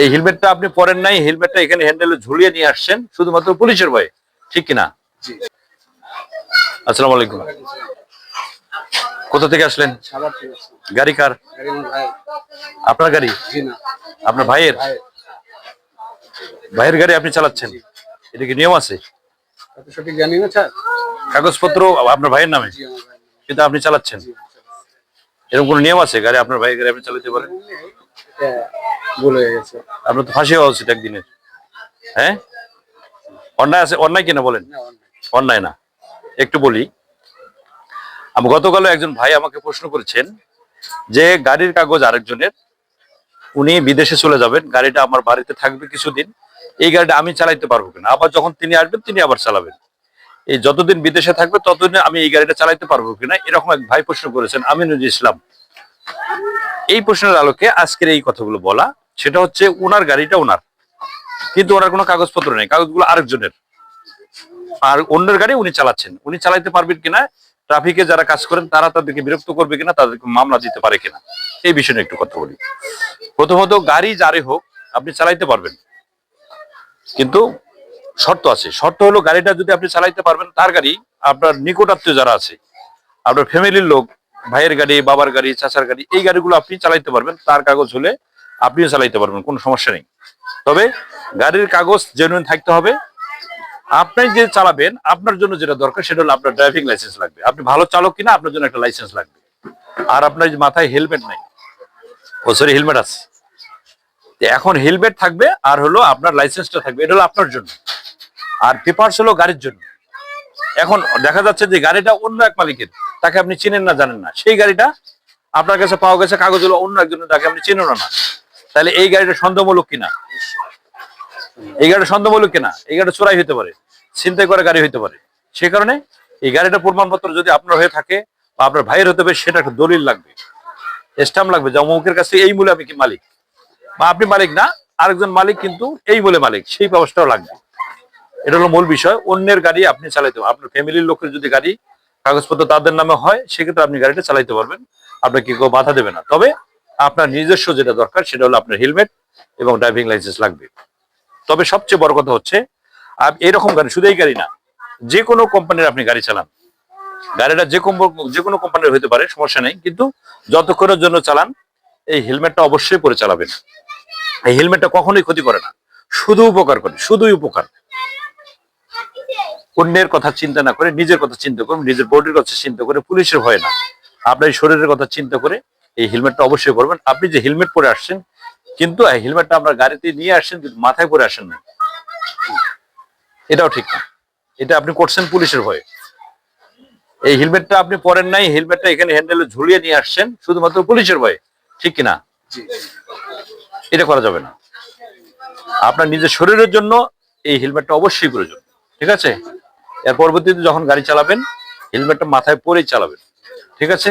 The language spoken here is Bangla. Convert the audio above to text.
এই হেলমেটটা আপনি পরেন নাই হেলমেটটা এখানে হ্যান্ডেলে ঝুলিয়ে নিয়ে আসছেন শুধুমাত্র পুলিশের ভয়ে ঠিক কিনা? আসসালামু আলাইকুম। কোথা থেকে আসলেন? গাড়ি কার? আপনার গাড়ি? না। আপনার ভাইয়ের? ভাইয়ের। গাড়ি আপনি চালাচ্ছেন? এটা কি নিয়ম আছে? কাগজপত্র আপনার ভাইয়ের নামে? কিন্তু আপনি চালাচ্ছেন? এরকম কোনো নিয়ম আছে গাড়ি আপনার ভাইয়ের গাড়ি আপনি চালাতে পারেন? এটা ভুল হয়ে গেছে। আপনার তো ফাঁসি হওয়া উচিত একদিনের। হ্যাঁ? অন্যায় আছে অন্যায় কিনা বলেন? অন্যায়। না। একটু বলি। আমি গতকাল একজন ভাই আমাকে প্রশ্ন করেছেন যে গাড়ির কাগজ আরেকজনের উনি বিদেশে চলে যাবেন গাড়িটা আমার বাড়িতে থাকবে কিছুদিন এই গাড়িটা আমি চালাইতে পারব কিনা? আবার যখন তিনি আসবেন তিনি আবার চালাবেন। এই যতদিন বিদেশে থাকবে ততদিন আমি এই গাড়িটা চালাইতে পারব কিনা? এরকম এক ভাই প্রশ্ন করেছেন আমিনুল ইসলাম। এই প্রশ্নের আলোকে আজকের এই কথাগুলো বলা সেটা হচ্ছে ওনার গাড়িটা ওনার কিন্তু ওনার কোনো কাগজপত্র নেই, কাগজগুলো আরেকজনের। আর অন্যের গাড়ি উনি চালাচ্ছেন। উনি চালাইতে পারবেন কিনা, ট্রাফিকে যারা কাজ করেন, তারা তাদেরকে বিরক্ত করবে কিনা, তাদেরকে মামলা দিতে পারে কিনা, এই বিষয়ে একটু কথা বলি। প্রথমত, গাড়ি যারে হোক, আপনি চালাইতে পারবেন। কিন্তু শর্ত আছে। শর্ত হলো, গাড়িটা যদি আপনি চালাইতে পারবেন, তার গাড়ি আপনার নিকটাত্মীয় যারা আছে, আপনার ফ্যামিলির লোক, ভাইয়ের গাড়ি, বাবার গাড়ি, চাচার গাড়ি, এই গাড়িগুলো আপনি চালাইতে পারবেন। তার কাগজ হলে আপনিও চালাইতে পারবেন, কোনো সমস্যা নেই। তবে গাড়ির কাগজ জেনুইন থাকতে হবে। আপনি যে চালাবেন, আপনার জন্য যেটা দরকার সেটা হলো আপনার ড্রাইভিং লাইসেন্স লাগবে। আপনি ভালো চালক কিনা, আপনার জন্য একটা লাইসেন্স লাগবে। আর আপনার মাথায় হেলমেট নাই, ও সরি হেলমেট আছে। এখন হেলমেট থাকবে, আর হলো আপনার লাইসেন্সটা থাকবে। এটা হলো আপনার জন্য। আর পেপারস হলো গাড়ির জন্য। এখন দেখা যাচ্ছে যে গাড়িটা অন্য এক মালিকের, তাকে আপনি চিনেন না, জানেন না। সেই গাড়িটা আপনার কাছে পাওয়া গেছে, কাগজ হলো অন্য একজনের, তাকে আপনি চিনেন না। তাহলে এই গাড়িটা সন্দেহমূলক কিনা? এই গাড়িটা সন্দেহমূলক কিনা? এই গাড়িটা চোরাই হতে পারে, ছিনতাই করে গাড়ি হতে পারে। সে কারণে এই গাড়িটা প্রমাণপত্র যদি আপনার হয়ে থাকে বা আপনার ভাইয়ের হতে পারে, সেটা একটা দলিল লাগবে স্টাম্প লাগবে যে অমুকের কাছে এই মূলে আমি কি মালিক? বা আপনি মালিক না, আরেকজন মালিক কিন্তু এই বলে মালিক, সেই ব্যবস্থাও লাগবে। এটা হলো মূল বিষয়। অন্যের গাড়ি আপনি চালাইতে পারবেন। আপনার ফ্যামিলির লোকের যদি গাড়ি কাগজপত্র তাদের নামে হয়, সেক্ষেত্রে আপনি গাড়িটা চালাইতে পারবেন। আপনাকে কেউ বাধা দেবে না। তবে আপনার নিজস্ব যেটা দরকার, সেটা হলো আপনার হেলমেট এবং ড্রাইভিং লাইসেন্স লাগবে। তবে সবচেয়ে বড় কথা হচ্ছে এরকম গাড়ি শুধু এই গাড়ি না যে কোনো কোম্পানির আপনি গাড়ি চালান। গাড়িটা যে যে কোনো কোম্পানির হতে পারে, সমস্যা নেই, কিন্তু যতক্ষণের জন্য চালান, এই হেলমেটটা অবশ্যই পরে চালাবেন। এই হেলমেটটা কখনোই ক্ষতি করে না, শুধু উপকার করে, শুধুই উপকার। অন্যের কথা চিন্তা না করে, নিজের কথা চিন্তা করুন, নিজের বডির কথা চিন্তা করে, পুলিশের ভয় না। আপনার শরীরের কথা চিন্তা করে এই হেলমেটটা অবশ্যই পরবেন। আপনি যে হেলমেট পরে আসছেন কিন্তু হেলমেটটা আপনার গাড়িতে নিয়ে আসছেন মাথায় পরে আসেন না। এটাও ঠিক না। এটা আপনি করছেন পুলিশের ভয়ে। এই হেলমেটটা আপনি পরেন নাই হেলমেটটা এখানে হ্যান্ডেলে ঝুলিয়ে নিয়ে আসছেন শুধুমাত্র পুলিশের ভয়ে। ঠিক কিনা? এটা করা যাবে না। আপনার নিজের শরীরের জন্য এই হেলমেটটা অবশ্যই প্রয়োজন। ঠিক আছে? এর পরবর্তীতে যখন গাড়ি চালাবেন হেলমেটটা মাথায় পরেই চালাবেন। ঠিক আছে?